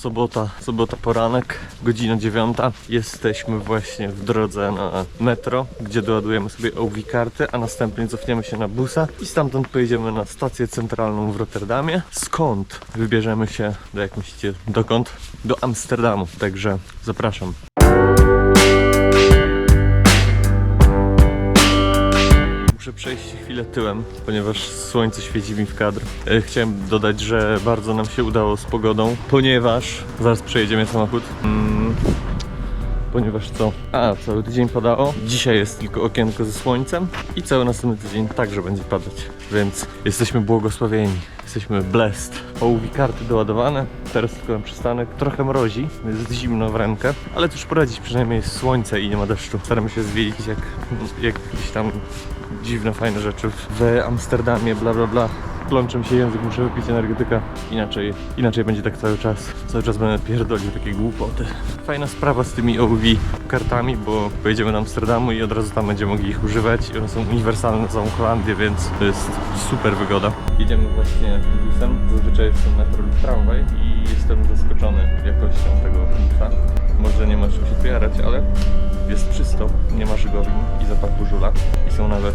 sobota, sobota poranek, godzina dziewiąta. Jesteśmy właśnie w drodze na metro, gdzie doładujemy sobie OV karty, a następnie cofniemy się na busa i stamtąd pojedziemy na stację centralną w Rotterdamie, skąd wybierzemy się, do jak myślicie, dokąd? Do Amsterdamu, także zapraszam. Muszę przejść chwilę tyłem, ponieważ słońce świeci mi w kadr. E, Chciałem dodać, że bardzo nam się udało z pogodą, ponieważ zaraz przejedziemy samochód. Mm, ponieważ co? A, cały tydzień padało. Dzisiaj jest tylko okienko ze słońcem i cały następny tydzień także będzie padać. Więc jesteśmy błogosławieni. Jesteśmy blessed. Ołówi karty doładowane. Teraz tylko na przystanek. Trochę mrozi, jest zimno w rękę, ale cóż poradzić, przynajmniej jest słońce i nie ma deszczu. Staramy się zwiedzić jak, jak gdzieś tam dziwne, fajne rzeczy w Amsterdamie, bla bla bla. Plączy mi się język, muszę wypić energetyka. Inaczej, inaczej będzie tak cały czas. Cały czas będę pierdolił takie głupoty. Fajna sprawa z tymi OV kartami, bo pojedziemy do Amsterdamu i od razu tam będziemy mogli ich używać. I one są uniwersalne na całą Holandię, więc to jest super wygoda. Jedziemy właśnie busem. Zazwyczaj jest to metro lub tramwaj i jestem zaskoczony jakością tego busa. Może nie ma czym się tu ale jest czysto, nie ma żygowin i zapachu żula. I są nawet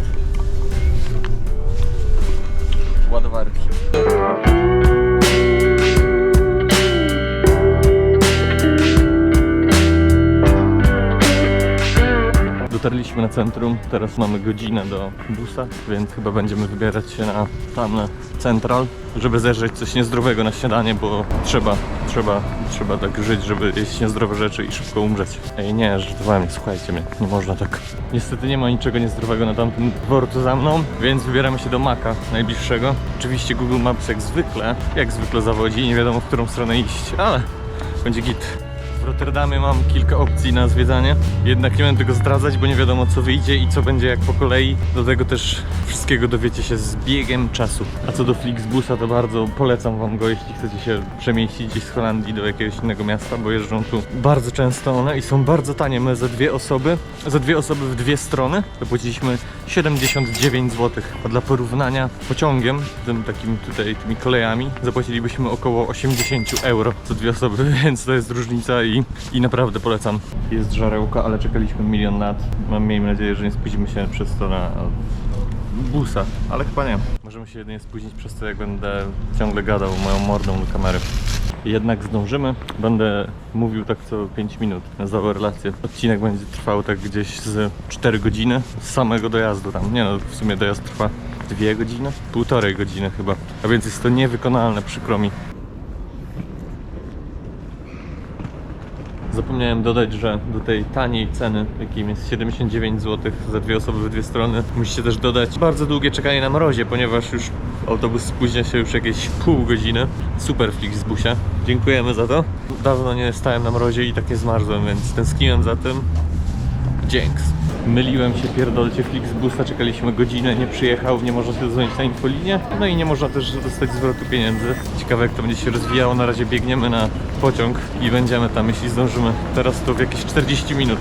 ładowarki. Dotarliśmy na centrum, teraz mamy godzinę do busa, więc chyba będziemy wybierać się na tam na central, żeby zeżreć coś niezdrowego na śniadanie, bo trzeba, trzeba, trzeba tak żyć, żeby jeść niezdrowe rzeczy i szybko umrzeć. Ej, nie, żartowałem, słuchajcie mnie, nie można tak. Niestety nie ma niczego niezdrowego na tamtym dworcu za mną, więc wybieramy się do Maka najbliższego. Oczywiście Google Maps jak zwykle, jak zwykle zawodzi i nie wiadomo w którą stronę iść, ale będzie git. Rotterdamie mam kilka opcji na zwiedzanie. Jednak nie będę tego zdradzać, bo nie wiadomo co wyjdzie i co będzie jak po kolei. Do tego też wszystkiego dowiecie się z biegiem czasu. A co do Flixbusa, to bardzo polecam wam go, jeśli chcecie się przemieścić z Holandii do jakiegoś innego miasta, bo jeżdżą tu bardzo często one i są bardzo tanie. My za dwie osoby, za dwie osoby w dwie strony zapłaciliśmy 79 zł. A dla porównania pociągiem, tym takim tutaj tymi kolejami, zapłacilibyśmy około 80 euro za dwie osoby, więc to jest różnica i, i naprawdę polecam. Jest żarełka, ale czekaliśmy milion lat. Mam miejmy nadzieję, że nie spóźnimy się przez to na busa, ale chyba nie. Możemy się jedynie spóźnić przez to, jak będę ciągle gadał moją mordą do kamery. Jednak zdążymy. Będę mówił tak co 5 minut całą relację. Odcinek będzie trwał tak gdzieś z 4 godziny z samego dojazdu tam. Nie no, w sumie dojazd trwa 2 godziny? Półtorej godziny chyba. A więc jest to niewykonalne, przykro mi. Zapomniałem dodać, że do tej taniej ceny, jakim jest 79 zł za dwie osoby w dwie strony, musicie też dodać bardzo długie czekanie na mrozie, ponieważ już autobus spóźnia się już jakieś pół godziny. Super Flixbusie. Dziękujemy za to. Dawno nie stałem na mrozie i tak nie zmarzłem, więc tęskniłem za tym. Dzięks. Myliłem się, pierdolcie Flixbusa, czekaliśmy godzinę, nie przyjechał, nie można się dodzwonić na infolinię, no i nie można też dostać zwrotu pieniędzy. Ciekawe jak to będzie się rozwijało, na razie biegniemy na pociąg i będziemy tam, jeśli zdążymy. Teraz to w jakieś 40 minut.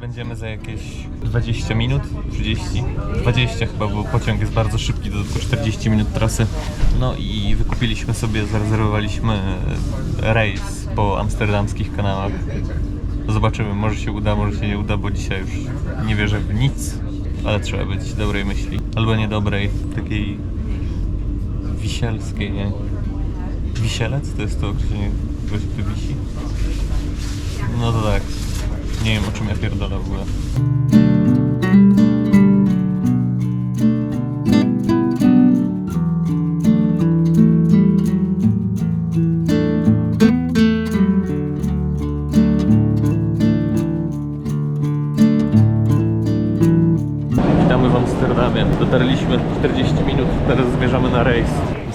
Będziemy za jakieś 20 minut, 30, 20 chyba, bo pociąg jest bardzo szybki, tylko 40 minut trasy. No i wykupiliśmy sobie, zarezerwowaliśmy rejs po amsterdamskich kanałach. Zobaczymy, może się uda, może się nie uda, bo dzisiaj już nie wierzę w nic, ale trzeba być dobrej myśli. Albo niedobrej, takiej wisielskiej, nie? Wisielec to jest to określenie kogoś, kto wisi? No to tak. Nie wiem o czym ja pierdolę w ogóle.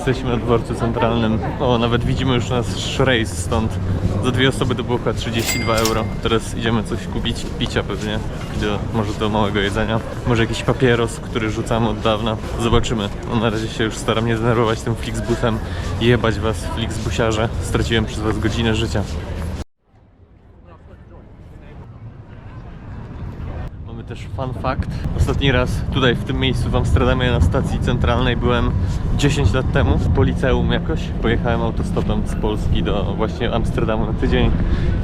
Jesteśmy na dworcu centralnym. O, nawet widzimy już nasz rejs stąd. Za dwie osoby to było chyba 32 euro. Teraz idziemy coś kupić, picia pewnie. Do, może do małego jedzenia. Może jakiś papieros, który rzucamy od dawna. Zobaczymy. No, na razie się już staram nie denerwować tym Flixbusem. Jebać was, Flixbusiarze. Straciłem przez was godzinę życia. Też Fun fact. Ostatni raz tutaj w tym miejscu w Amsterdamie na stacji centralnej byłem 10 lat temu. Po liceum jakoś. Pojechałem autostopem z Polski do właśnie Amsterdamu na tydzień.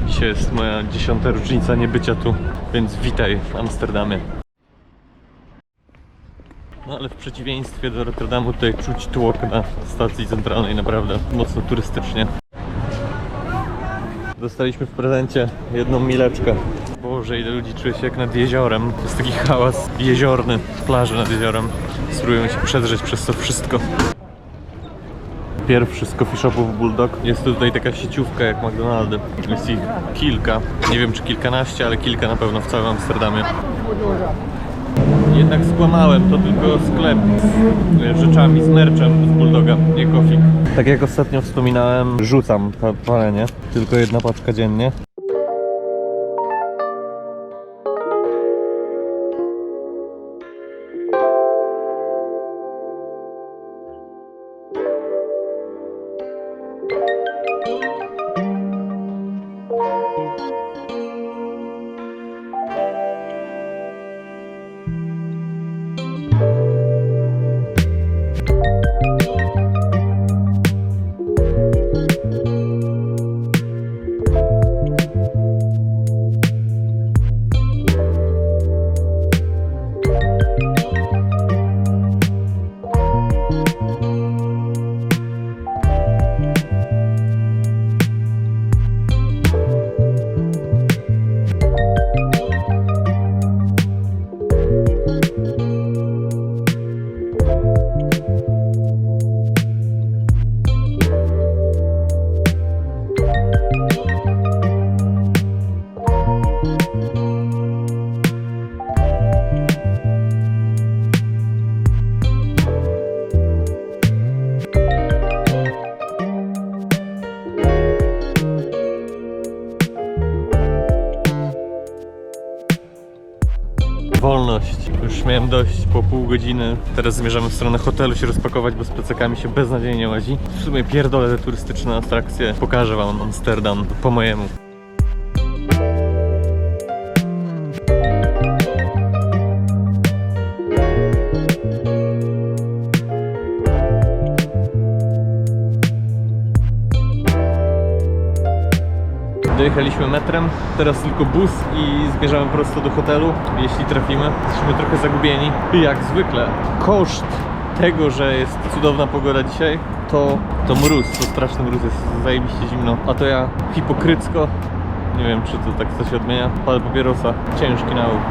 Dzisiaj jest moja dziesiąta rocznica niebycia tu, więc witaj w Amsterdamie. No ale w przeciwieństwie do Rotterdamu tutaj czuć tłok na stacji centralnej naprawdę mocno turystycznie. Dostaliśmy w prezencie jedną mileczkę. Boże, ile ludzi czuje się jak nad jeziorem. To jest taki hałas jeziorny, plaży nad jeziorem. Spróbujemy się przedrzeć przez to wszystko. Pierwszy z coffee shopów Bulldog. Jest tutaj taka sieciówka jak McDonaldy. Jest ich kilka. Nie wiem czy kilkanaście, ale kilka na pewno w całym Amsterdamie. Jednak skłamałem, to tylko sklep z rzeczami, z merchem z Bulldoga, nie coffee. Tak jak ostatnio wspominałem, rzucam pa- palenie, tylko jedna paczka dziennie. Pół godziny. Teraz zmierzamy w stronę hotelu się rozpakować, bo z plecakami się beznadziejnie łazi. W sumie pierdolę te turystyczne atrakcje. Pokażę wam Amsterdam po mojemu. Dojechaliśmy metrem, teraz tylko bus i zmierzamy prosto do hotelu, jeśli trafimy. Jesteśmy trochę zagubieni. I jak zwykle, koszt tego, że jest cudowna pogoda dzisiaj, to, to mróz, to straszny mróz, jest zajebiście zimno. A to ja hipokrycko, nie wiem czy to tak coś odmienia, palę papierosa, ciężki nauk.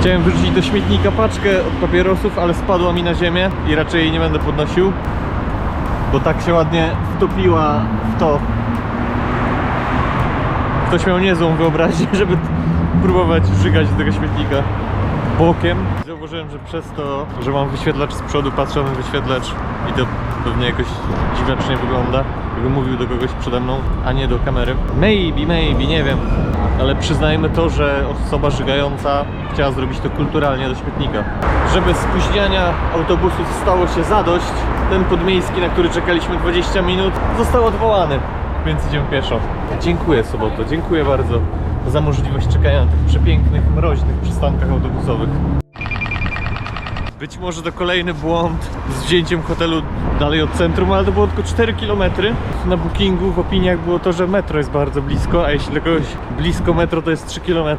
Chciałem wyrzucić do śmietnika paczkę od papierosów, ale spadła mi na ziemię i raczej jej nie będę podnosił, bo tak się ładnie wtopiła w to, Ktoś miał niezłą wyobraźnię, żeby próbować żygać z tego śmietnika bokiem. Zauważyłem, że przez to, że mam wyświetlacz z przodu, patrzę na wyświetlacz i to pewnie jakoś dziwacznie wygląda, jakbym mówił do kogoś przede mną, a nie do kamery. Maybe, maybe, nie wiem. Ale przyznajmy to, że osoba żygająca chciała zrobić to kulturalnie do śmietnika. Żeby spóźniania autobusów stało się zadość, ten podmiejski, na który czekaliśmy 20 minut, został odwołany więc idziemy pieszo. Dziękuję Soboto, dziękuję bardzo za możliwość czekania na tych przepięknych, mroźnych przystankach autobusowych. Być może to kolejny błąd z wzięciem hotelu dalej od centrum, ale to było tylko 4 km. Na bookingu w opiniach było to, że metro jest bardzo blisko, a jeśli kogoś blisko metro to jest 3 km,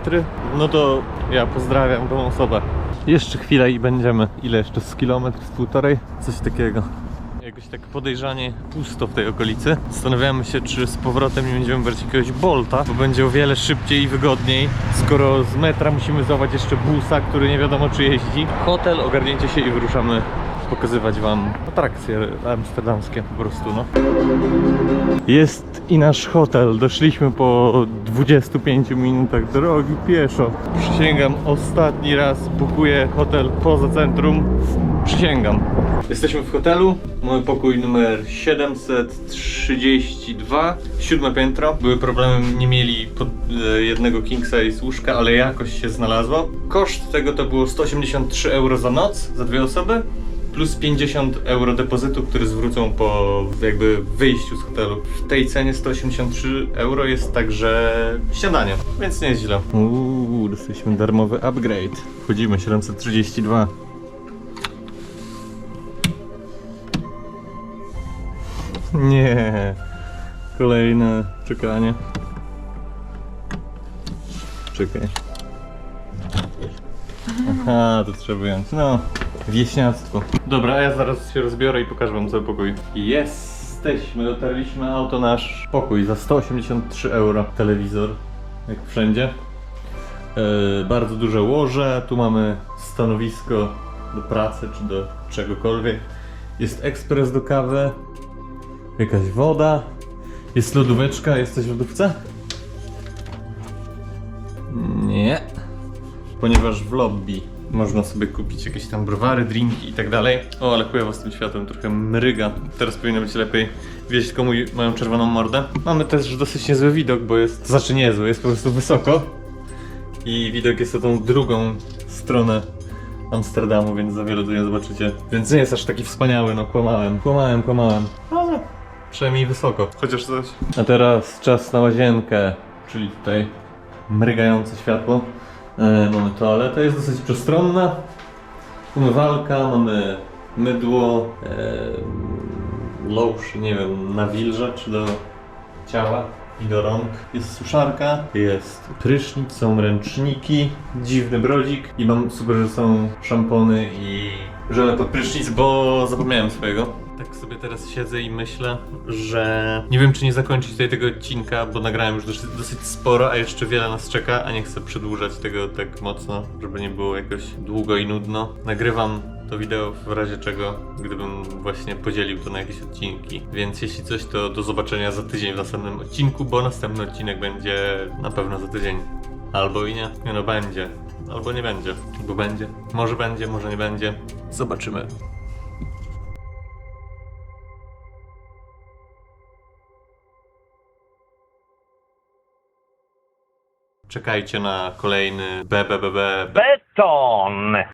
no to ja pozdrawiam tą osobę. Jeszcze chwilę i będziemy. Ile jeszcze? Z kilometr, z półtorej? Coś takiego. Tak podejrzanie pusto w tej okolicy. Zastanawiamy się, czy z powrotem nie będziemy brać jakiegoś Bolta, bo będzie o wiele szybciej i wygodniej, skoro z metra musimy złapać jeszcze busa, który nie wiadomo czy jeździ. Hotel, ogarnięcie się i wyruszamy pokazywać Wam atrakcje amsterdamskie po prostu, no. Jest i nasz hotel. Doszliśmy po 25 minutach drogi pieszo. Przysięgam, ostatni raz bukuję hotel poza centrum. Przysięgam. Jesteśmy w hotelu. Mamy pokój numer 732, siódme piętro. Były problemy, nie mieli pod, e, jednego king size łóżka, ale jakoś się znalazło. Koszt tego to było 183 euro za noc, za dwie osoby. Plus 50 euro depozytu, który zwrócą po jakby wyjściu z hotelu. W tej cenie 183 euro jest także śniadanie, więc nie jest źle. Uuu, dostaliśmy darmowy upgrade. Wchodzimy 732. Nie. Kolejne czekanie. Czekaj. Aha, to trzeba wyjąć. No, wieśniactwo. Dobra, a ja zaraz się rozbiorę i pokażę wam cały pokój. Jesteśmy, dotarliśmy auto nasz pokój za 183 euro. Telewizor, jak wszędzie. E, bardzo duże łoże, tu mamy stanowisko do pracy czy do czegokolwiek. Jest ekspres do kawy, jakaś woda, jest lodóweczka, jesteś w lodówce? Nie. Ponieważ w lobby można sobie kupić jakieś tam browary, drinki i tak dalej. O, ale chujowo z tym światłem, trochę mryga. Teraz powinno być lepiej. Widzieć, tylko mój, mają czerwoną mordę. Mamy też dosyć niezły widok, bo jest, znaczy niezły, jest po prostu wysoko. I widok jest na tą drugą stronę Amsterdamu, więc za wiele tu nie zobaczycie. Więc nie jest aż taki wspaniały, no kłamałem, kłamałem, kłamałem. Ale przynajmniej wysoko. Chociaż coś. A teraz czas na łazienkę, czyli tutaj mrygające światło. E, mamy toaletę, jest dosyć przestronna. Umywalka, mamy mydło, e, nie wiem, nawilżacz do ciała i do rąk. Jest suszarka, jest prysznic, są ręczniki, dziwny brodzik i mam super, że są szampony i żele pod prysznic, bo zapomniałem swojego. Tak sobie teraz siedzę i myślę, że nie wiem czy nie zakończyć tutaj tego odcinka, bo nagrałem już dosyć, dosyć sporo, a jeszcze wiele nas czeka, a nie chcę przedłużać tego tak mocno, żeby nie było jakoś długo i nudno. Nagrywam to wideo w razie czego, gdybym właśnie podzielił to na jakieś odcinki. Więc jeśli coś, to do zobaczenia za tydzień w następnym odcinku, bo następny odcinek będzie na pewno za tydzień. Albo i nie. Nie no, będzie. Albo nie będzie. Albo będzie. Może będzie, może nie będzie. Zobaczymy. Czekajcie na kolejny BBBB Beton!